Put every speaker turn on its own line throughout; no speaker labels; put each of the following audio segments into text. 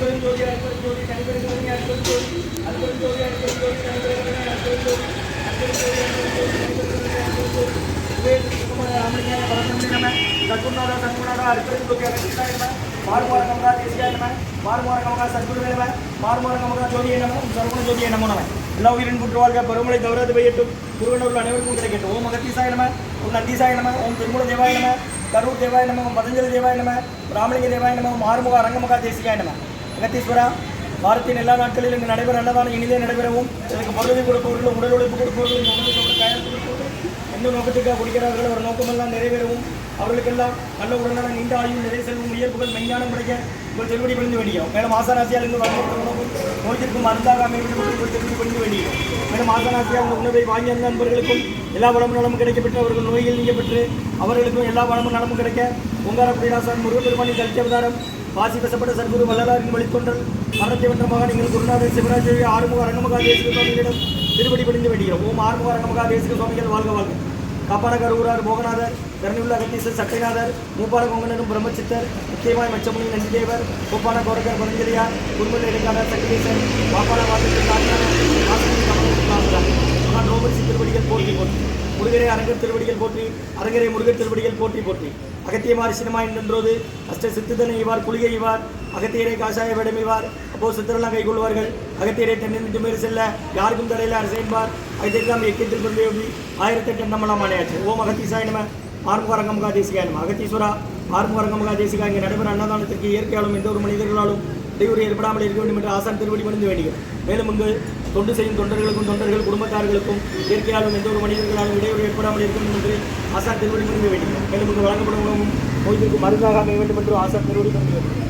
அற்புதம் ஜோதி அற்புதம் ஜோதி தனிப்பெருங்கருணை அற்புதம் ஜோதி அற்புதம் ஜோதி அற்புதம் ஜோதி தனிப்பெருங்கருணை அற்புதம் ஜோதி அற்புதம் ஜோதி அற்புதம் ஜோதி தனிப்பெருங்கருணை அற்புதம் ஜோதி வேல் சுகுமார ராமலிங்காய பரமநந்தி நம சத்குருநாதா சத்குருநாதா ஜோதி அகத்தியாய கமகா தேசியாய நம மாறுமாற கமகா சத்குருவே நம மாறுமாற கமகா ஜோதியே நம சரவண ஜோதியே நமோ நம எல்லா உயிரின் புற்று வாழ்க பருவமழை தவறாது பெய்யட்டும் குருவனூர் அனைவருக்கும் கிடைக்கட்டும் ஓம் அகத்தீசாய நம ஓம் நந்தீசாய நம ஓம் திருமூல தேவாய நம கரூர் தேவாய நம ஓம் பதஞ்சலி தேவாய நம ராமலிங்க தேவாய நம ஓம் ஆறுமுக அரங்கமுகா நம. அகத்தீஸ்வரா வாரத்தின் எல்லா நாட்களிலும் இங்கு நடைபெற அன்னதானம் இனிதே நடைபெறவும் எனக்கு பொருளை கொடுப்பவர்களும் உடல் உழைப்பு கொடுப்பவர்களும் எந்த நோக்கத்துக்காக கொடுக்கிறார்களோ ஒரு நோக்கமெல்லாம் நிறைவேறவும் அவர்களுக்கெல்லாம் நல்ல உடனான நீண்ட ஆயுள் நிறை செல்வம் உயர்வுகள் மெஞ்ஞானம் கிடைக்க உங்கள் செல்வடி விழுந்து வேண்டியும் மேலும் ஆசாராசியால் இருந்து வரக்கூடிய உணவும் நோய்த்திற்கும் மருந்தாகாமல் உங்கள் செல்வடி விழுந்து மேலும் ஆசானாசியால் உங்கள் உணவை வாங்கி அந்த நண்பர்களுக்கும் எல்லா வளமும் நலமும் கிடைக்கப்பட்டு அவர்கள் நோயில் நீங்க பெற்று அவர்களுக்கும் எல்லா வளமும் நலமும் கிடைக்க ஓங்கார குடிதாசன் முருகப்பெருமானின் கல்வி அவதாரம் வாசி வசப்பட்ட சர்க்குரு வள்ளலாரின் வழித்தொன்றல். மரணத்தை வென்ற மகன் எங்கள் குருநாதர் சிவராஜ் ஆறுமுக அரங்கமகா தேசிக சுவாமிகளிடம் திருப்படி படிந்து வேண்டுகிறோம். ஓம் ஆறுமுக அரங்கமகா தேசிக சுவாமிகள் வாழ்க வாழ்க. காப்பான கருவூரார் போகநாதர் கருணியுள்ள அகத்தீசர் சட்டைநாதர் மூப்பால கொங்கனரும் பிரம்மச்சித்தர் முக்கியமாய் மச்சமுனி நந்திதேவர் கோப்பான கோரகர் பரஞ்சலியார் குருமல் இடைக்காதர் சக்திதேசர் பாப்பான வாசத்தில் காட்டினார் வாசலில் கமலம் காமராஜ் மகான் ரோபர்சி திருவடிகள் முருகரை அரங்கர் திருவடிகள் போற்றி அரங்கரை முருகர் திருவடிகள் போற்றி போற்றி. அகத்தியமார் சினிமா என்றோது அஷ்ட சித்துதனை இவார் குளிகை இவார் அகத்தியரை காஷாய வேடம் இவார் அப்போ சித்திரெல்லாம் கைகொள்வார்கள் அகத்தியரை தென்னின்று மேறு செல்ல யாருக்கும் தலையில் அரசேன்பார் அகத்தியெல்லாம் எக்கியத்தில் பிறந்த யோகி ஆயிரத்தெட்டு நம்மளாம் ஆணையாச்சு. ஓம் அகத்தீசாய நம. ஆறுமுகரங்கமுகா தேசிகாய நம. அகத்தீஸ்வரா ஆறுமுகரங்கமுகா தேசிகா இங்கே நடைபெற அன்னதானத்திற்கு இயற்கையாலும் எந்த ஒரு மனிதர்களாலும் இடையூறு ஏற்படாமல் இருக்க வேண்டும் என்று ஆசான் திருவடி பணிந்து வேண்டுகிறோம். மேலும் இங்கு தொண்டு செய்யும் தொண்டர்களுக்கும் தொண்டர்கள் குடும்பத்தார்களுக்கும் இயற்கையாலும் எந்த ஒரு மனிதர்களாலும் இடையூறு ஏற்படாமல் இருக்கும் என்று ஆசான் திருவடி பணிந்து வேண்டும் மேலும் இங்கு வழங்கப்படும் உணவும் நோய்த்திற்கு மருந்தாக அமைய வேண்டும் என்று ஆசான் திருவடி பணிந்து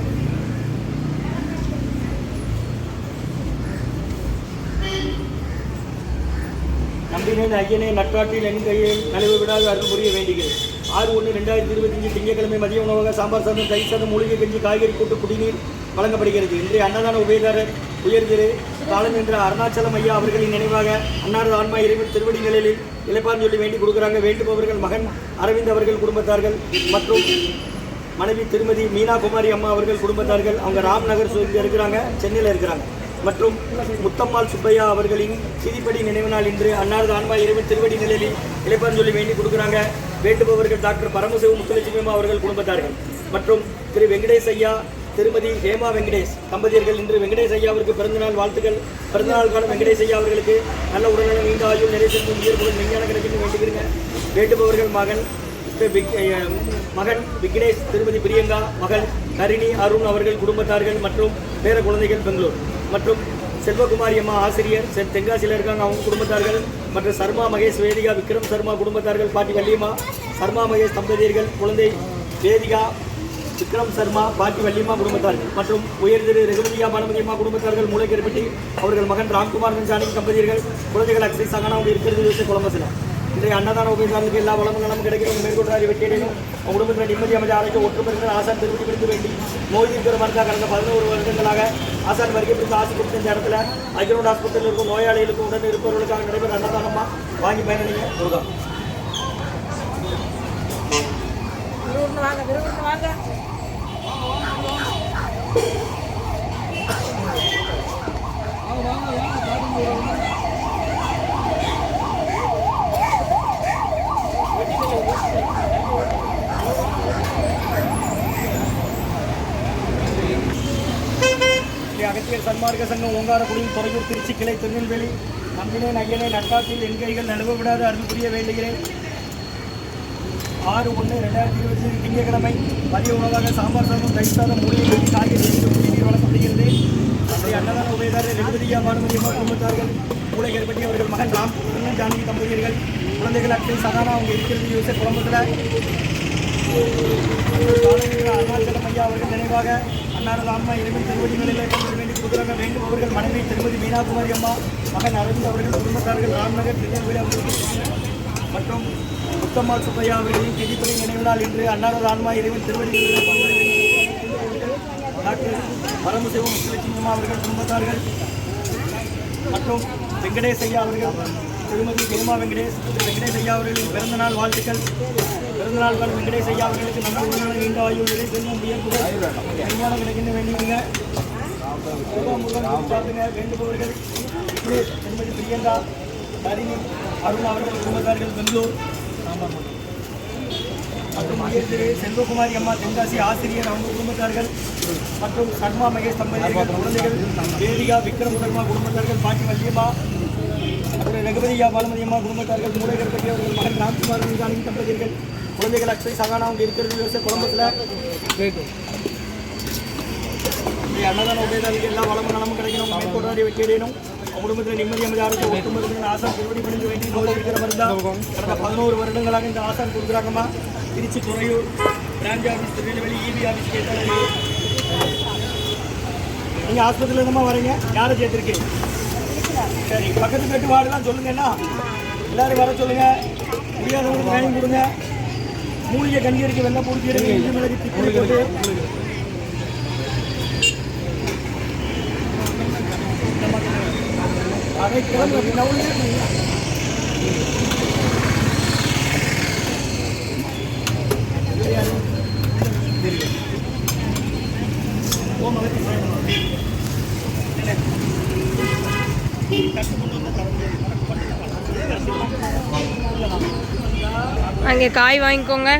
நம்பினேன் ஐயனே நட்பாட்டில் என் கையில் நலிவு விடாது அருள் புரிய வேண்டுகிறேன். ஆறு ஒன்று ரெண்டாயிரத்தி இருபத்தஞ்சு திங்கட்கிழமை மதிய உணவாக சாம்பார் சாதம் தயிர் சாதம் மூலிகை கஞ்சி காய்கறி கூட்டு குடிநீர் வழங்கப்படுகிறது. இன்றைய அன்னதான உபயதாரர் உயர்திரு காலம் என்ற அருணாச்சலம் ஐயா அவர்களின் நினைவாக அன்னாரது ஆன்மா இறைவன் திருவடி நிலையில் இழைப்பான் சொல்லி வேண்டி கொடுக்குறாங்க. வேண்டுபவர்கள் மகன் அரவிந்த் அவர்கள் குடும்பத்தார்கள் மற்றும் மனைவி திருமதி மீனா குமாரி அம்மா அவர்கள் குடும்பத்தார்கள். அவங்க ராம்நகர் சூரியில் இருக்கிறாங்க சென்னையில் இருக்கிறாங்க. மற்றும் முத்தம்மாள் சுப்பையா அவர்களின் சிதிப்படி நினைவு நாள் இன்று அன்னாரது ஆன்மா இறைவன் திருவடி நிலையில் இழைப்பான் சொல்லி வேண்டி கொடுக்குறாங்க. வேண்டுபவர்கள் டாக்டர் பரமசிவ முத்துலட்சுமி அம்மா அவர்கள் குடும்பத்தார்கள். மற்றும் திரு வெங்கடேஷ் ஐயா திருமதி ஹேமா வெங்கடேஷ் தம்பதியர்கள் இன்று வெங்கடேஷ் ஐயா அவருக்கு பிறந்தநாள் வாழ்த்துக்கள். பிறந்தநாள் காலம் வெங்கடேஷ் ஐயா அவர்களுக்கு நல்ல உடல்நலம் நீண்ட ஆயுள் நிறைய செல்வம் உயர்வுகள் விஞ்ஞான கிடைக்கும் வேண்டுகிறேங்க. வேண்டுபவர்கள் மகன் விக்- மகன் விக்னேஷ் திருமதி பிரியங்கா மகள் ஹரிணி அருண் அவர்கள் குடும்பத்தார்கள் மற்றும் பேர குழந்தைகள் பெங்களூர். மற்றும் செல்வகுமாரி அம்மா ஆசிரியர் செ- தென்காசியில் இருக்காங்க அவங்க குடும்பத்தார்கள். மற்றும் சர்மா மகேஷ் வேதிகா விக்ரம் சர்மா குடும்பத்தார்கள் பாட்டி வள்ளியம்மா சர்மா மகேஷ் தம்பதியர்கள் குழந்தை வேதிகா விக்ரம் சர்மா பாட்டி வள்ளியம்மா குடும்பத்தார் மற்றும் உயர் திரு ரெகுலதியா பானுமதியம்மா குடும்பத்தார்கள் மூளை கருப்பட்டி அவர்கள் மகன் ராம்குமார் கஞ்சானி தம்பதியர்கள் குழந்தைகள் அக்ஷய் அவங்க இருக்கிறது யோசிச்சு குழம்பசில இன்றைய அன்னதான உபயோகங்களுக்கு எல்லா வளமும் நலமும் கிடைக்கிறோம் மேற்கொண்டாரி வெற்றியடையும் அவங்க குடும்பத்தில் நிம்மதி அமைதி ஆரோக்கியம் ஒற்றுமை ஆசான் திருப்பி பிடித்து வேண்டி மோதி தீர்க்கிற கடந்த பதினோரு வருடங்களாக ஆசான் வருகை பிடித்து ஆசை கொடுத்த இந்த இடத்துல அக்ரோட் ஹாஸ்பிட்டலில் இருக்கும் நோயாளிகளுக்கும் உடன் இருப்பவர்களுக்காக நடைபெற அன்னதானமாக வாங்கி பயனடைங்க முருகா.
வாங்க விரும்புன்னு வாங்க.
அகத்தியர் சன்மார்க்க சங்கம் ஓங்காரக்குடியின் துறையூர் திருச்சி கிளை திருநெல்வேலி. நம்பினேன் ஐயனே நட்டாத்தில் என் கைகள் நழுவ விடாத அருள் புரிய வேண்டுகிறேன். ஆறு ஒன்று ரெண்டாயிரத்தி இருபத்தி திங்கட்கிழமை மதிய உணவாக சாம்பார் சாதம் தயிர் சாதம் மூலிகை காய்கறி குடிநீர் வழங்கப்படுகிறது. ஸ்ரீ அன்னதான உபயதாரர் ரெகுபதியா பானுமதி குடும்பத்தார்கள் மூளை கருப்பட்டி அவர்கள் மகன் ராம் ஜானகி தம்பதியர்கள் குழந்தைகள் அட்டை சாதாரண அவங்க இருக்கிறது யூசர் குடும்பத்தில். அருணாச்சலம் ஐயா அவர்கள் நினைவாக அன்னாரது அம்மா இறைவன் திருவடி நிலையில் வேண்டும் வேண்டி கொடுக்குறாங்க மனைவி திருமதி மீனாகுமாரி அம்மா மகன் அரவிந்த் அவர்கள் குடும்பத்தார்கள் ராம்நகர் திருநெல்வேலி அவர்கள். மற்றும் முத்தம்மாள் சுப்பையா அவர்களின் கிதிப்படி நினைவு நாள் இன்று அன்னாரது ஆன்மா இறைவன் திருவடிகளில் நிலையில் டாக்டர் பரமசிவம் சிவச்சிங்கம்மா அவர்கள் குடும்பத்தார்கள் மற்றும் வெங்கடேஷ் ஐயா அவர்கள் திருமதி ஹேமா வெங்கடேஷ் வெங்கடேஷ் ஐயா அவர்களின் பிறந்தநாள் வாழ்த்துக்கள். பிறந்தநாள் நாள் வெங்கடேஷ் ஐயா அவர்களுக்கு நம்ம உடல்நலம் நீண்ட ஆய்வு நிலை செல்வம் உயர்வுகள் விஞ்ஞானம் கிடைக்கின்ற வேண்டியவங்க வேண்டுபவர்கள். திருமதி பிரியங்கா ஹரிணி அருண் அவர்கள் குடும்பத்தார்கள் பெங்களூர். மற்றும் மகேஷ் திரு செல்வகுமாரி அம்மா தென்காசி ஆசிரியர் அவங்க குடும்பத்தார்கள் மற்றும் சர்மா மகேஷ் தம்பதியர்கள் குழந்தைகள் வேதிகா விக்ரம் சர்மா குடும்பத்தார்கள் பாட்டி வல்லியம்மா அப்புறம் ரகுபதியா பாலமதி அம்மா குடும்பத்தார்கள் மூலகர் பற்றி அவர்கள் மகன் ராம்குமார் மீதானி தம்பதியர்கள் குழந்தைகள் அக்ஷய் சகானா அவங்க இருக்கிறது வருஷம் குழம்பத்தில் அன்னதான உபயோகாதிக்கு எல்லாம் வளமும் நலமும் கிடைக்கணும் மேற்கொண்டாடி வெற்றியடையணும் அவங்க குடும்பத்தில் நிம்மதி அமைதியாக ஒட்டுமொத்த ஆசான் திருவடி பணிஞ்சு வேண்டி நோய் இருக்கிற மருந்தா கடந்த பதினோரு வருடங்களாக இந்த ஆசான் கொடுக்குறாங்கம்மா. Trichy Thuraiyur branch office Tirunelveli EB office கேட்டாங்க நீங்கள் ஆஸ்பத்திரியில் இருந்தமா வரீங்க? யாரை சேர்த்துருக்கீங்க சரி பக்கத்து கட்டு வார்டுலாம் சொல்லுங்கன்னா எல்லாரும் வர சொல்லுங்க. முடியாதவங்களுக்கு வேணும் கொடுங்க. மூலிகை கஞ்சி இருக்கு மிளகு பூச்சி இருக்கு இஞ்சி மிளகு திப்பி போட்டு அதை கிளம்பு அப்படின்னா
அங்கே காய் வாங்கிக்கோங்க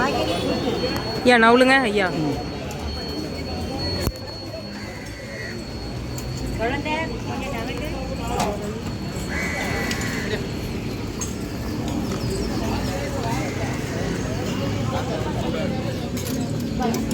ஐயா நவுலுங்க ஐயா Thank you.